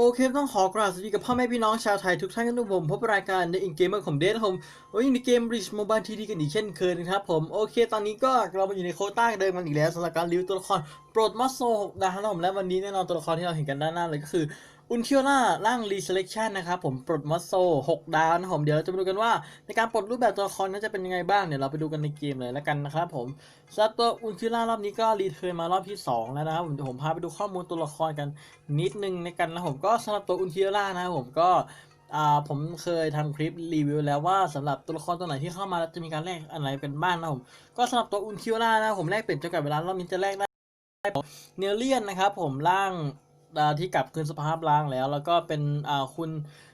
โอเคต้องขอกราบสวัสดีกับพ่อแม่พี่น้องชาวไทยทุกท่านกันด้วยผมพบรายการในอินเกมเมอร์ของเดทผมวันนี้ในเกม Rich Mobile TD กันอีกเช่นเคยนะครับผมโอเค ตอนนี้ก็เรามาอยู่ในโคต้าเดิมกันอีกแล้วสำหรับการรีวิวตัวละครโปรดมัสโซ6ดาวนะครับผมและวันนี้แน่นอนตัวละครที่เราเห็นกันด้านหน้าเลยก็คือ อุนเคียวล่าร่างรีเซลเลคชันนะครับผมปลดมัสโซ6ดาวนะผมเดี๋ยวเราจะมาดูกันว่า ในการปลดรูปแบบตัวละครนั้นจะเป็นยังไงบ้างเดี๋ยวเราไปดูกันในเกมเลยแล้วกันนะครับผมสำหรับตัวอุนเคียวล่ารอบนี้ก็รีเทิร์นมารอบที่ 2 แล้วนะครับผมเดี๋ยวผมพาไปดูข้อมูลตัวละครกันนิดนึงในกันนะผมก็สำหรับตัวอุนเคียวล่านะครับผมก็อ่าผมเคยทำคลิปรีวิวแล้วว่าสำหรับตัวละครตัวไหนที่เข้ามาแล้วจะมีการแลกอะไรเป็นบ้างนะผมก็สำหรับตัวอุนเคียวล่านะผมแลกเปลี่ยนจนกับเวลารอบนี้จะแลกได้เนลเลียนนะครับผมร่าง ที่กลับคืนสภาพร่างแล้ว แล้วก็เป็นอ่าคุณ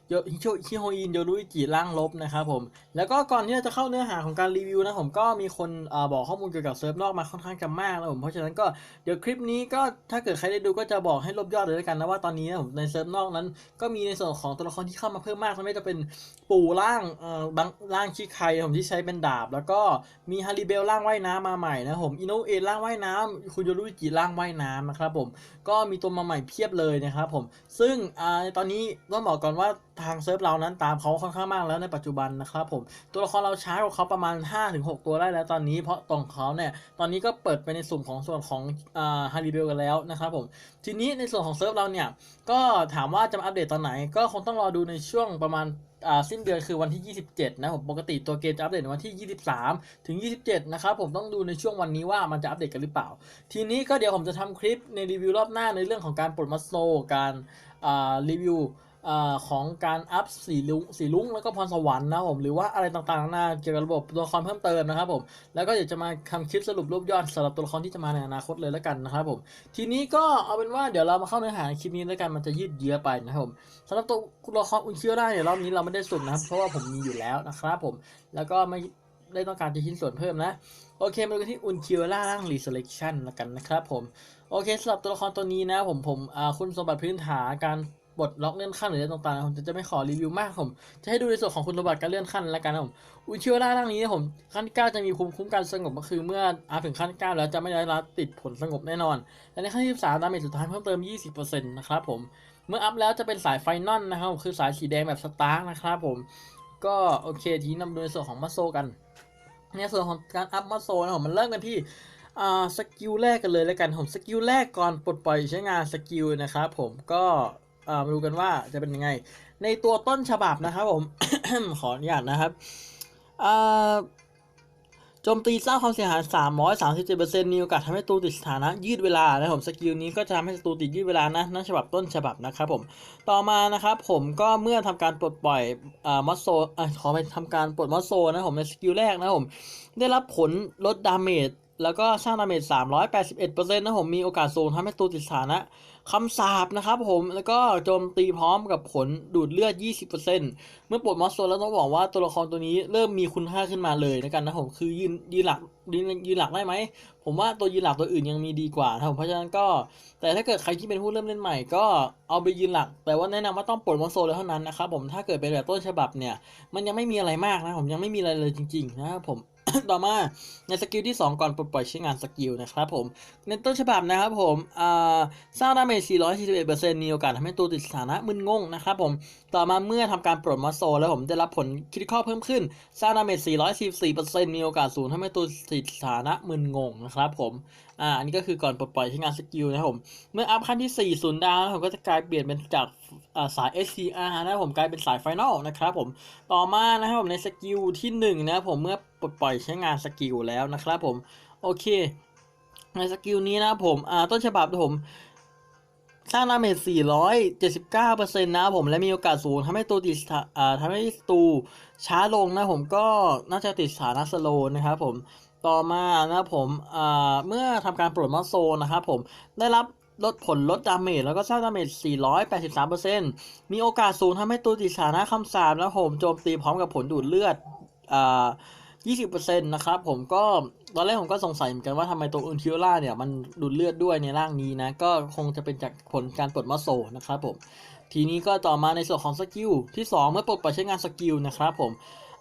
โยฮิโชฮิโฮอินโยรุอิจิร่างลบนะครับผมแล้วก็ก่อนที่เราจะเข้าเนื้อหาของการรีวิวนะผมก็มีคนอบอกข้อมูลเกี่ยวกับเซิร์ฟนอกมาค่อนข้างจะมากนะผมเพราะฉะนั้นก็เดี๋ยวคลิปนี้ก็ถ้าเกิดใครได้ดูก็จะบอกให้ลบยอดเลยแล้วกันนะว่าตอนนี้นะผมในเซิร์ฟนอกนั้น ก็มีในส่วนของตัวละครที่เข้ามาเพิ่มมากไม่ว่จะเป็นปู่ร่างเอ่อบางร่างชิคไคผมที่ใช้เป็นดาบ แล้วก็มีฮาริเบลร่างว่ายน้ำมาใหม่นะผมอินโนเอร่างว่ายน้ำคุณโยรุจิร่างว่ายน้ำนะครับผมก็มีตัวมาใหม่เพียบเลยนะครับผมซึ่งอ่าตอนนี้ต้องบอกก่อนว่าททางเซิร์ฟเรานั้นตามเขาค่อนข้างมากแล้วในปัจจุบันนะครับผมตัวละครเราช้ากว่าเขาประมาณ 5-6 ตัวได้แล้วตอนนี้เพราะตรงเขาเนี่ยตอนนี้ก็เปิดไปในสุ่มของส่วนของอ่าฮาริเบลกันแล้วนะครับผมทีนี้ในส่วนของเซิร์ฟเราเนี่ยก็ถามว่าจะอัปเดตตอนไหน ก็คงต้องรอดูในช่วงประมาณอ่าสิ้นเดือนคือวันที่ 27 นะผมปกติตัวเกมจะอัปเดตในวันที่ 23 ถึง 27 นะครับผมต้องดูในช่วงวันนี้ว่ามันจะอัปเดตกันหรือเปล่า ทีนี้ก็เดี๋ยวผมจะทำคลิปในรีวิวรอบหน้าในเรื่องของการปลดมัสโซการอ่ารีวิว อของการอัพสีลุงสีลุงแล้วก็พรสวรรค์นะผมหรือว่าอะไรต่างๆนานาเกี่ยวกับระบบตัวละครเพิ่มเติมนะครับผมแล้วก็เดี๋ยวจะมาทำคลิปสรุปรูปยอดสำหรับตัวละครที่จะมาในอนาคตเลยแล้วกันนะครับผมทีนี้ก็เอาเป็นว่าเดี๋ยวเรามาเข้าเนื้อหาคลิปนี้แล้วกันมันจะยืดเยื้อไปนะครับผมสำหรับตัวละครอุนเชื่อได้เนี่ยรอบนี้เราไม่ได้สุ่มนะครับเพราะว่าผมมีอยู่แล้วนะครับผมแล้วก็ไม่ได้ต้องการจะชิ้นส่วนเพิ่มนะ โอเคมาดูกันที่อุนเคียวล่าร่างรีเซลเลคชั่นแล้วกันนะครับผม โอเคสำหรับตัวละครตัวนี้นะผมผมคุณสมบัติพื้นฐานการ บดล็อกเลื่อนขั้นหรืออะไรต่างๆผมจะไม่ขอรีวิวมากผมจะให้ดูในส่วนของคุณสมบัติการเลื่อนขั้นแล้วกันนะผมอุนเคียวล่าร่างนี้นะผมขั้นเก้าจะมีภูมิคุ้มกันสงบก็คือเมื่ออาถึงขั้นเก้าแล้วจะไม่ได้รับติดผลสงบแน่นอน และในขั้นที่13ดาเมจสุดท้ายเพิ่มเติม 20%นะครับผมเมื่ออัพแล้วจะเป็นสายไฟนอลนะครับคือสายสีแดงแบบสตาร์กนะครับผมก็โอเคทีนี้นำดูในส่วนของมัสโซกันในส่วนของการอัพมัสโซนะผมมันเริ่มกันที่อ่าสกิลแรกกันเลยแล้วกันผมสกิลแรกก่อนปลดปล่อยใช้งานสกิลนะครับผมก็ มาดูกันว่าจะเป็นยังไง ในตัวต้นฉบับนะครับผม ขออนุญาตนะครับโจมตีสร้างความเสียหาย 337%มีโอกาสทำให้ตูติดสถานะยืดเวลานะผมสกิลนี้ก็จะทำให้ตูติดยืดเวลานะนั่นฉบับต้นฉบับนะครับผม ต่อมานะครับผมก็เมื่อทำการปลดปล่อยอมอสโซอะขอไปทำการปลดมอสโซนะผมในสกิลแรกนะผม ได้รับผลลดดาเมจ แล้วก็สร้างดาเมจ381%นะผมมีโอกาสสูงทำให้ตัวติดสถานะคำสาบนะครับผมแล้วก็โจมตีพร้อมกับผลดูดเลือด 20%เมื่อปลดมอสโซแล้วต้องบอกว่าตัวละครตัวนี้เริ่มมีคุณค่าขึ้นมาเลยนะกันนะผมคือยืนยืนหลักยืนยืนหลักได้ไหม ผมว่าตัวยืนหลักตัวอื่นยังมีดีกว่านะครับผมเพราะฉะนั้นก็ แต่ถ้าเกิดใครที่เป็นผู้เริ่มเล่นใหม่ ก็เอาไปยืนหลัก แต่ว่าแนะนำว่าต้องปลดมอสโซเลยเท่านั้นนะครับผมถ้าเกิดเป็นแบบต้นฉบับเนี่ยมันยังไม่มีอะไรมากนะผมยังไม่มีอะไรเลยจริงๆนะครับผม ต่อมาในสกิลที่ 2 ก่อนปลดปล่อยใช้งานสกิลนะครับผม ในต้นฉบับนะครับผมสร้างดาเมจ 441%มีโอกาสทำให้ตัวติดสถานะมึนงงนะครับผม ต่อมาเมื่อทำการปลดมอสโซ แล้วผมจะรับผลคริติคอลเพิ่มขึ้น สร้างดาเมจ 444%มีโอกาสสูงทำให้ตัวติดสถานะมึนงงนะครับผมอ่าอันนี้ก็คือก่อนปลดปล่อยใช้งานสกิลนะครับผม เมื่ออัพขั้นที่4ศูนย์ดาวนะผมก็จะกลายเปลี่ยนเป็นจากอ่าสาย SCR นะครับผมกลายเป็นสายไฟนอลนะครับผม ต่อมานะครับผมในสกิลที่1นะครับผมเมื่อปลดปล่อยใช้งานสกิลแล้วนะครับผม โอเค ในสกิลนี้นะผมอ่าต้นฉบับนะครับผมสร้างดาเมจ479%นะผมและมีโอกาสสูงทำให้ตัวติดสถาอ่าทำให้ตูช้าลงนะผมก็น่าจะติดสานะสโลนะครับผม ต่อมานะครับผมเมื่อทำการปลดมอสโซนะครับผมได้รับลดผลลดดาเมจแล้วก็สร้างดาเมจ 483%มีโอกาสสูงทำให้ตัวติดสานะคำสาปนะผมโจมตีพร้อมกับผลดูดเลือดอ่า20%นะครับผมก็ตอนแรกผมก็สงสัยเหมือนกันว่าทำไมตัวอุนทิโอล่าเนี่ยมันดูดเลือดด้วยในร่างนี้นะ ก็คงจะเป็นจากผลการปลดมอสโซนะครับผม ทีนี้ก็ต่อมาในส่วนของสกิลที่ 2 เมื่อปลดปล่อยใช้งานสกิลนะครับผม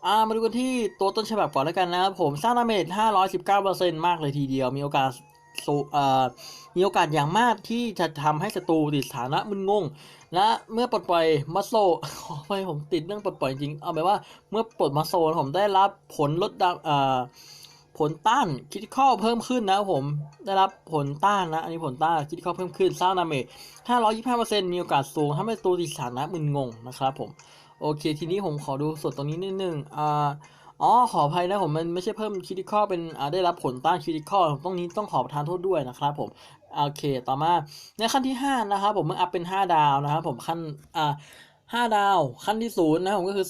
อ่ามาดูกันที่ตัวต้นฉบับก่อนแล้วกันนะครับผมสร้างดาเมจ519%มากเลยทีเดียว มีโอกาสเอ่อมีโอกาสอย่างมากที่จะทำให้ศัตรูติดสถานะมึนงง และเมื่อปลดปล่อยมัสโซขอไปผมติดเรื่องปลดปล่อยจริง เอาไปนว่าเมื่อปลดมัสโซผมได้รับผลลดดาเอ่อผลต้านคิดข้อเพิ่มขึ้นนะครับผมได้รับผลต้านนะอันนี้ผลต้านคิดข้อเพิ่มขึ้นสร้างดาเมจ525%มีโอกาสสูงทำให้ตัวติดสถานะมึนงงนะครับผม โอเค ทีนี้ผมขอดูส่วนตรงนี้นิดนึงอ่าอ๋อขออภัยนะผมมันไม่ใช่เพิ่มคิดข้อเป็นอ่าได้รับผลต้านคิดข้อตรงนี้ต้องขอประทานโทษด้วยนะครับผมโอเคต่อมาในขั้นที่ 5 นะครับผมเมื่ออัพเป็น 5 ดาวนะครับผมขั้นอ่าห้าดาวขั้นที่ศูนย์นะครับผมก็คือ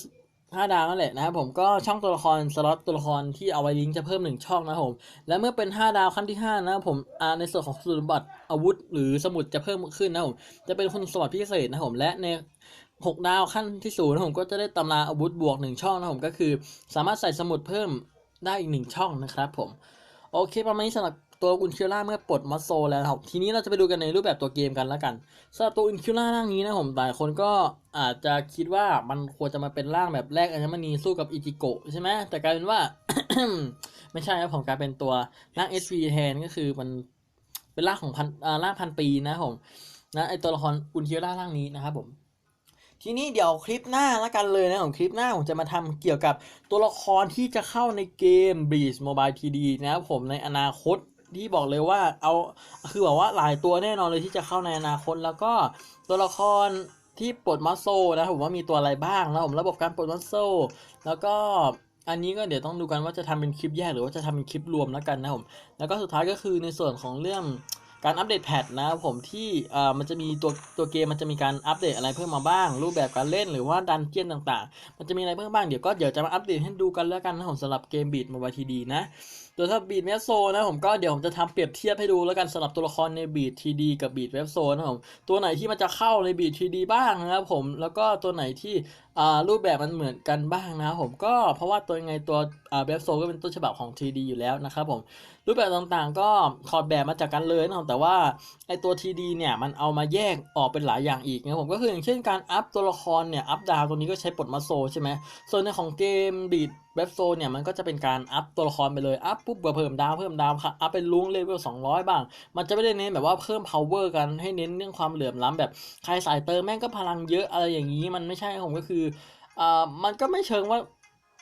5ดาวนั่นแหละนะครับผมก็ช่องตัวละครสล็อตตัวละครที่เอาไว้ลิงก์จะเพิ่ม1ช่องนะครับผมและเมื่อเป็น 5 ดาวขั้นที่5นะครับผมอาในส่วนของสมบัติอาวุธ หรือสมุดจะเพิ่มขึ้นนะครับผมจะเป็นคุณสมบัติพิเศษนะครับผมและใน 6 ดาวขั้นที่ศูนย์นะผมก็จะได้ตำราอาวุธบวก 1 ช่องนะผมก็คือ สามารถใส่สมุดเพิ่มได้อีก 1 ช่องนะครับผม โอเค ประมาณนี้สำหรับตัวอุนคิล่าเมื่อปลดมัสโซแล้วครับทีนี้เราจะไปดูกันในรูปแบบตัวเกมกันแล้วกันสำหรับตัวอุนคิล่าร่างนี้นะผมหลายคนก็อาจจะคิดว่ามันควรจะมาเป็นร่างแบบแรกอัญมณีสู้กับอิจิโกะใช่ไหมแต่กลายเป็นว่า ไม่ใช่ครับผมกลายเป็นตัวร่าง SV แทนก็คือมันเป็นร่างของพันร่างพันปีนะผมนะไอตัวละครอุนคิล่าร่างนี้นะครับผม ทีนี้เดี๋ยวคลิปหน้าละกันเลยนะของคลิปหน้าผมจะมาทำเกี่ยวกับตัวละครที่จะเข้าในเกม Breeze Mobile TD นะครับผมในอนาคตที่บอกเลยว่าเอาคือแบบว่าหลายตัวแน่นอนเลยที่จะเข้าในอนาคต แล้วก็ตัวละครที่ปลดมัสโซนะผมว่ามีตัวอะไรบ้างนะผมระบบการปลดมัสโซแล้วก็อันนี้ก็เดี๋ยวต้องดูกันว่าจะทำเป็นคลิปแยกหรือว่าจะทำเป็นคลิปรวมแล้วกันนะผมแล้วก็สุดท้ายก็คือในส่วนของเรื่อง การอัปเดตแพทนะครับผมที่เอ่อมันจะมีตัวตัวเกมมันจะมีการอัปเดตอะไรเพิ่มมาบ้าง รูปแบบการเล่นหรือว่าดันเจียนต่างๆ มันจะมีอะไรเพิ่มบ้างเดี๋ยวก็เดี๋ยวจะมาอัปเดตให้ดูกันแล้วกันนะผมสำหรับเกมบีดโมบายทีดีนะตัวถ้าบีดเวฟโซนะผมก็เดี๋ยวผมจะทำเปรียบเทียบให้ดูแล้วกันสำหรับตัวละครในบีดทีดีกับบีดเวฟโซนะผมตัวไหนที่มันจะเข้าในบีดทีดีบ้างนะครับผมแล้วก็ตัวไหนที่อ่ารูปแบบมันเหมือนกันบ้างนะผมก็เพราะว่าตัวยังไงตัวอ่าเวฟโซก็เป็นต้นฉบับของ TD อยู่แล้วนะครับผม รูปแบบต่างๆ ก็ถอดแบบมาจากกันเลยนะครับแต่ว่าไอตัว TD เนี่ยมันเอามาแยกออกเป็นหลายอย่างอีกนะผมก็คืออย่างเช่นการอัพตัวละครเนี่ยอัพดาวตัวนี้ก็ใช้ปลดมาโซใช่ไหมส่วนในของเกมบีดเว็บโซเนี่ยมันก็จะเป็นการอัพตัวละครไปเลยอัพปุ๊บเพิ่มดาวเพิ่มดาวค่ะอัพเป็นลุงเลเวล200 บ้าง มันจะไม่ได้เน้นแบบว่าเพิ่ม power กันให้เน้นเรื่องความเหลื่อมล้ำแบบใครสายเติมแม่งก็พลังเยอะอะไรอย่างนี้มันไม่ใช่ผมก็คืออ่ามันก็ไม่เชิงว่า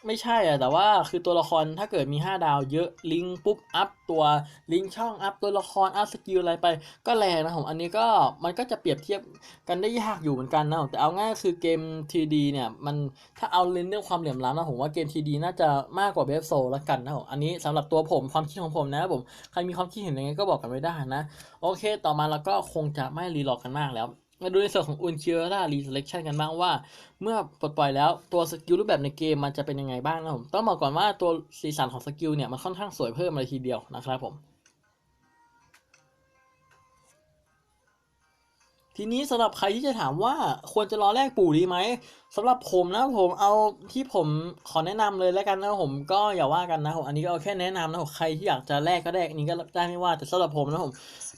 ไม่ใช่อะแต่ว่าคือตัวละครถ้าเกิดมี 5 ดาวเยอะลิงก์ปุ๊บอัพตัวลิงก์ช่องอัพตัวละครอัพสกิลอะไรไป ก็แรงนะผมอันนี้ก็มันก็จะเปรียบเทียบกันได้ยากอยู่เหมือนกันนะผมแต่เอาง่ายคือเกม TD เนี่ยมันถ้าเอาเล่นเรื่องความเหลื่อมล้ำนะผมว่าเกม TD น่าจะมากกว่าเบฟโซละกันนะผมอันนี้สำหรับตัวผมความคิดของผมนะผมใครมีความคิดเห็นยังไงก็บอกกันไว้ได้นะ โอเค ต่อมาเราก็คงจะไม่รีลอกกันมากแล้ว มาดูในส่วนของ u n c i r a Reselection กันบ้างว่า เมื่อปลดปล่อยแล้วตัวสกิลรูปแบบในเกมมันจะเป็นยังไงบ้างนะผม ต้องบอกก่อนว่าตัวสีสันของสกิลเนี่ยมันค่อนข้างสวยเพิ่มเลยทีเดียวนะครับผม ทีนี้สำหรับใครที่จะถามว่าควรจะรอแลกปู่ดีไหมสำหรับผมนะผมเอาที่ผมขอแนะนำเลยแล้วกันนะผมก็อย่าว่ากันนะผมอันนี้ก็เอาแค่แนะนำนะผมใครที่อยากจะแลกก็แลกอันนี้ก็ได้ไม่ว่าแต่สำหรับผมนะผม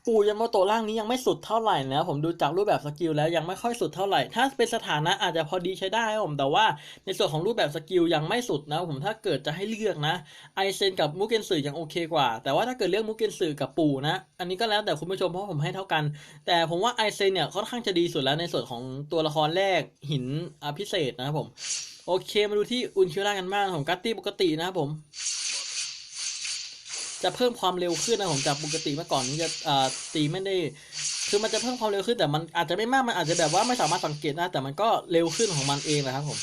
ปู่ยามาโตะร่างนี้ยังไม่สุดเท่าไหร่นะผมดูจากรูปแบบสกิลแล้วยังไม่ค่อยสุดเท่าไหร่ ถ้าเป็นสถานะอาจจะพอดีใช้ได้ครับผมแต่ว่าในส่วนของรูปแบบสกิลยังไม่สุดนะผมถ้าเกิดจะให้เลือกนะไอเซนกับมุกเกนสึยังโอเคกว่า แต่ว่าถ้าเกิดเลือกมุกเกนสึกับปู่นะ อันนี้ก็แล้วแต่คุณผู้ชมเพราะผมให้เท่ากัน แต่ผมว่าไอเซนเนี่ยค่อนข้างจะดีสุดแล้วในส่วนของตัวละครแรกหินพิเศษนะครับผมโอเคมาดูที่อุนคิร่ากันบ้างผมกัตตี้ปกตินะครับผม จะเพิ่มความเร็วขึ้นนะผมจากปกติเมื่อก่อนนี้จะตีไม่ได้คือมันจะเพิ่มความเร็วขึ้นแต่มันอาจจะไม่มากมันอาจจะแบบว่าไม่สามารถสังเกตได้แต่มันก็เร็วขึ้นของมันเองนะครับผม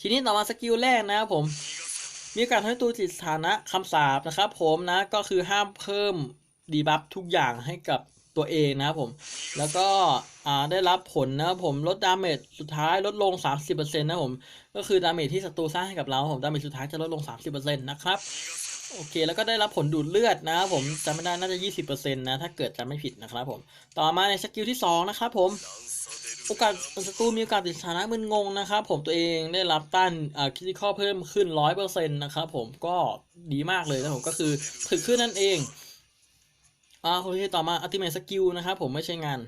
ทีนี้ต่อมาสกิลแรกนะครับผม มีการให้ตัวจิตสถานะคำสาปนะครับ ผมนะก็คือห้ามเพิ่มดีบัฟทุกอย่างให้กับตัวเองนะครับผม แล้วก็ได้รับผลนะครับผมลดดาเมจสุดท้ายลดลง 30%นะครับผม ก็คือดาเมจที่ศัตรูสร้างให้กับเราผมดาเมจสุดท้ายจะลดลง 30%นะครับ โอเค แล้วก็ได้รับผลดูดเลือดนะครับผมจำไม่ได้น่าจะ 20%นะ ถ้าเกิดจำไม่ผิดนะครับผม ต่อมาในสกิลที่ 2 นะครับผม โอกาสศัตรูมีโอกาสติดสถานะมึนงงนะครับผมตัวเองได้รับต้านอ่าคิติคอเพิ่มขึ้น 100%นะครับผมก็ดีมากเลยนะผมก็คือถึกขึ้นนั่นเองอ่าโอเคต่อมาอัติเมทสกิลนะครับผมไม่ใช่งาน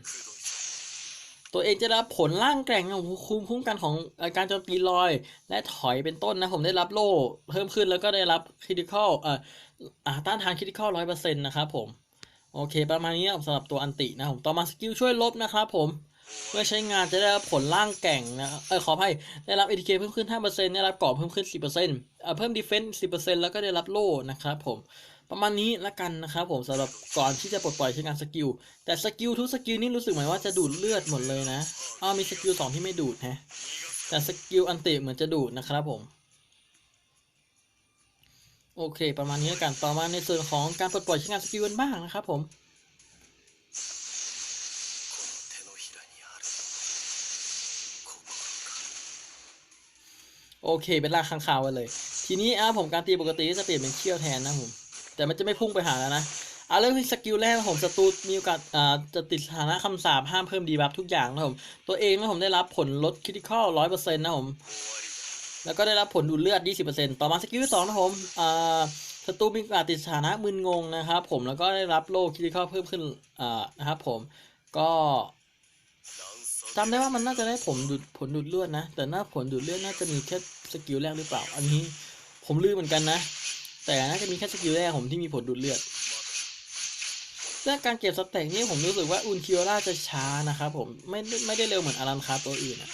ตัวเองจะรับผลร่างแกร่งของคุ้มคุ้มกันของการโจมตีลอย และถอยเป็นต้นนะผมได้รับโล่เพิ่มขึ้นแล้วก็ได้รับคริติคอลเอ่อาต้านทานคริติคอลร้อยเปอร์เซ็นต์นะครับผมโอเค ประมาณนี้สำหรับตัวอันตินะผมต่อมาสกิลช่วยลบนะครับผมเมื่อใช้งานจะได้รับผลล่างแก่งนะ เออขออภัยได้รับ ATK เพิ่มขึ้น 5%ได้รับเกรอบเพิ่มขึ้น 10%เอ่อเพิ่ม Defense 10%แล้วก็ได้รับโล่นะครับผม ประมาณนี้ละกันนะครับผมสำหรับก่อนที่จะปลดปล่อยใช้งานสกิลแต่สกิลทุกสกิลนี่รู้สึกเหมือนว่าจะดูดเลือดหมดเลยนะอ้ามีสกิลสองที่ไม่ดูดนะแต่สกิลอันเตะเหมือนจะดูดนะครับผมโอเค ประมาณนี้ละกันต่อมาในส่วนของการปลดปล่อยใช้งานสกิลกันบ้างนะครับผมโอเค เป็นลากข้างคาวกันเลย ทีนี้อะผมการตีปกติจะเปลี่ยนเป็นเชี่ยวแทนนะผม แต่มันจะไม่พุ่งไปหาแล้วนะอะเริ่มที่สกิลแรกผมศัตรูมีโอกาสอ่าจะติดสถานะคำสาปห้ามเพิ่มดีบัฟทุกอย่างนะผม ตัวเองนะผมได้รับผลลดคริติคอลร้อยเปอร์เซ็นต์นะผม แล้วก็ได้รับผลดูดเลือด20%ต่อมาสกิลที่สองนะผมอ่าศัตรูมีโอกาสติดสถานะมึนงงนะครับผมแล้วก็ได้รับโล่คริติคอลเพิ่มขึ้นอ่านะครับผมก็จำได้ว่ามันน่าจะได้ผลดูดผลดูดเลือดนะ แต่หน้าผลดูดเลือดน่าจะมีแค่สกิลแรกหรือเปล่า อันนี้ผมลืมเหมือนกันนะ แต่น่าจะมีแค่สกิลแรกผมที่มีผลดูดเลือดเรื่องการเก็บสเต็กนี่ผมรู้สึกว่าอุนคิโอล่าจะช้านะครับผมไม่ไม่ได้เร็วเหมือนอารันคาตัวอื่นอะ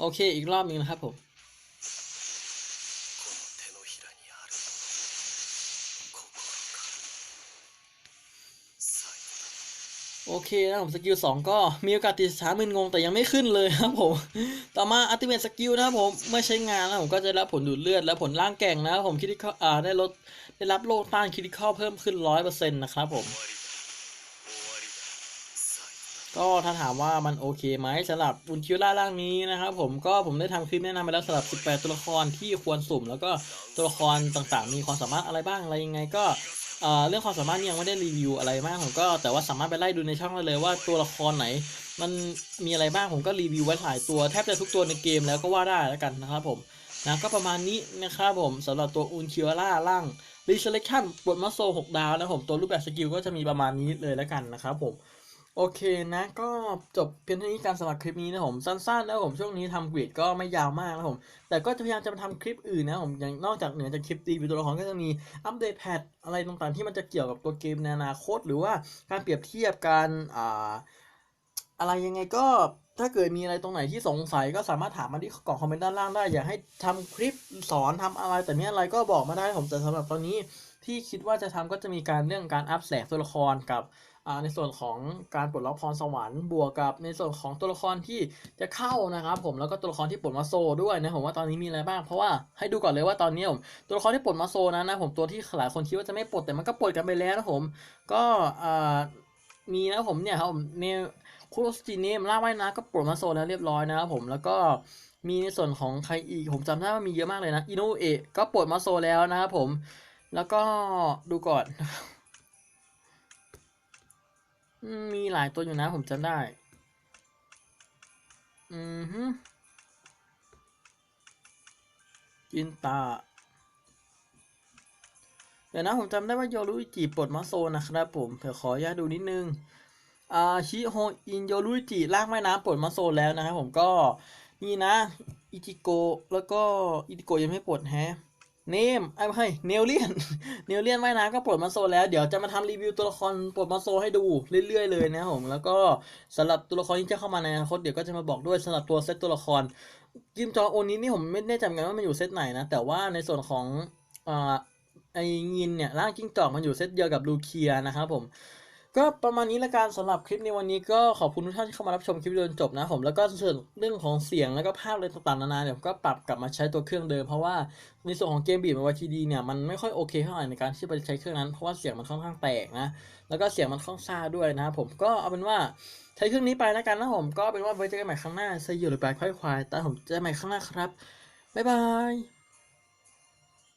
โอเคอีกรอบนึงนะครับผม โอเคนะผมสกิลสองก็มีโอกาสติดช้ามึนงงแต่ยังไม่ขึ้นเลยครับผม ต่อมาอัติเมตสกิลนะครับผมเมื่อใช้งานนะผมก็จะรับผลดูดเลือดและผลร่างแก่งนะครับผมคิดที่เข้อได้ลดได้รับโล่ต้านคิดที่เข้าเพิ่มขึ้นร้อยเปอร์เซ็นต์นะครับผม ก็ถ้าถามว่ามันโอเคไหมสำหรับอุญคิวล่าร่างนี้นะครับผมก็ผมได้ทำคลิปแนะนำไปแล้วสำหรับ 18 ตัวละครที่ควรสุ่ม แล้วก็ตัวละครต่างๆ มีความสามารถอะไรบ้างอะไรยังไงก็ เรื่องความสามารถนี่ยังไม่ได้รีวิวอะไรมากผมก็แต่ว่าสามารถไปไล่ดูในช่องได้เลยว่าตัวละครไหน มันมีอะไรบ้างผมก็รีวิวไว้หลายตัวแทบจะทุกตัวในเกมแล้วก็ว่าได้แล้วกันนะครับผมนะก็ประมาณนี้นะครับผมสำหรับตัวอุนคิวล่าล่างดีเชเลคชั่นบทมัสโซ6ดาวนะผมตัวรูปแบบสกิลก็จะมีประมาณนี้เลยแล้วกันนะครับผม โอเคนะก็จบเพียงเท่านี้การสำหรับคลิปนี้นะผมสั้นๆนะผมช่วงนี้ทำกรีดก็ไม่ยาวมากนะผมแต่ก็จะพยายามจะมาทำคลิปอื่นนะผมอย่างนอกจากเหนือจากคลิปตีวิตัวละครก็จะมีอัปเดตแพทอะไรต่างๆ ที่มันจะเกี่ยวกับตัวเกมในอนาคต หรือว่าการเปรียบเทียบการอ่าอะไรยังไงก็ถ้าเกิดมีอะไรตรงไหนที่สงสัยก็สามารถถามมาที่กล่องคอมเมนต์ด้านล่างได้ อยากให้ทำคลิปสอนทำอะไรแต่เนี้ยอะไรก็บอกมาได้ผมแต่สำหรับตอนนี้ที่คิดว่าจะทำก็จะมีการเรื่องการอัพแสงตัวละครกับ ในส่วนของการปลดล็อกพรสวรรค์บวกกับในส่วนของตัวละครที่จะเข้านะครับผมแล้วก็ตัวละครที่ปลดมาโซด้วยนะผมว่าตอนนี้มีอะไรบ้างเพราะว่าให้ดูก่อนเลยว่าตอนนี้ผมตัวละครที่ปลดมาโซนะนะผมตัวที่หลายคนคิดว่าจะไม่ปลดแต่มันก็ปลดกันไปแล้วนะผมก็มีนะผมเนี่ยครับผมเนคุโรสจิเนมล่าว่ายน้ำก็ปลดมาโซแล้วเรียบร้อยนะครับผมแล้วก็มีในส่วนของใครอีกผมจำได้ว่ามีเยอะมากเลยนะอินุเอะก็ปลดมาโซแล้วนะครับผม แล้วก็ดูก่อน มีหลายตัวอยู่นะผมจำได้ อืมฮึกินตาเดี๋ยวนะผมจำได้ว่าโยรุอิจิปลดมาโซนะครับผมเดี๋ยวขออนุญาตดูนิดนึงอ่าชิโฮอินโยรุอิจิลากแม่น้ำปลดมาโซแล้วนะครับผมก็นี่นะ อิจิโก แล้วก็อิจิโกยังไม่ปลดแฮะ เนมไอ้ไม่ใช่เนลเลียนเนลเลียนว่ายน้ำก็ปลดมาโซแล้ว เดี๋ยวจะมาทำรีวิวตัวละครปลดมาโซให้ดูเรื่อยๆเลยนะผมแล้วก็สำหรับตัวละครที่จะเข้ามาในอนาคตเดี๋ยวก็จะมาบอกด้วยสำหรับตัวเซตตัวละครกิมจองโอนี้นี่ผมไม่แน่ใจเหมือนกันว่ามันอยู่เซตไหนนะ แต่ว่าในส่วนของอ่าไอ้ยินเนี่ยร่างกิ้งจอกมันอยู่เซตเดียวกับลูเคียนะครับผม ก็ประมาณนี้ละกันสำหรับคลิปในวันนี้ก็ขอบคุณทุกท่านที่เข้ามารับชมคลิปจนจบนะผมแล้วก็ส่วนเรื่องของเสียงแล้วก็ภาพอะไรต่างๆนานาเนี่ยผมก็ปรับกลับมาใช้ตัวเครื่องเดิมเพราะว่าในส่วนของเกมบีบวทีดีเนี่ยมันไม่ค่อยโอเคเท่าไหร่ในการที่จะไปใช้เครื่องนั้นเพราะว่าเสียงมันค่อนข้างแตกนะแล้วก็เสียงมันค่อนข้างซาด้วยนะครับผมก็เอาเป็นว่าใช้เครื่องนี้ไปแล้วกันนะผมก็เป็นว่าไว้เจอกันใหม่ครั้งหน้าใส่อยู่หรือไปค่อยควายแต่ผมเจอใหม่ครั้งหน้าครับบ๊ายบาย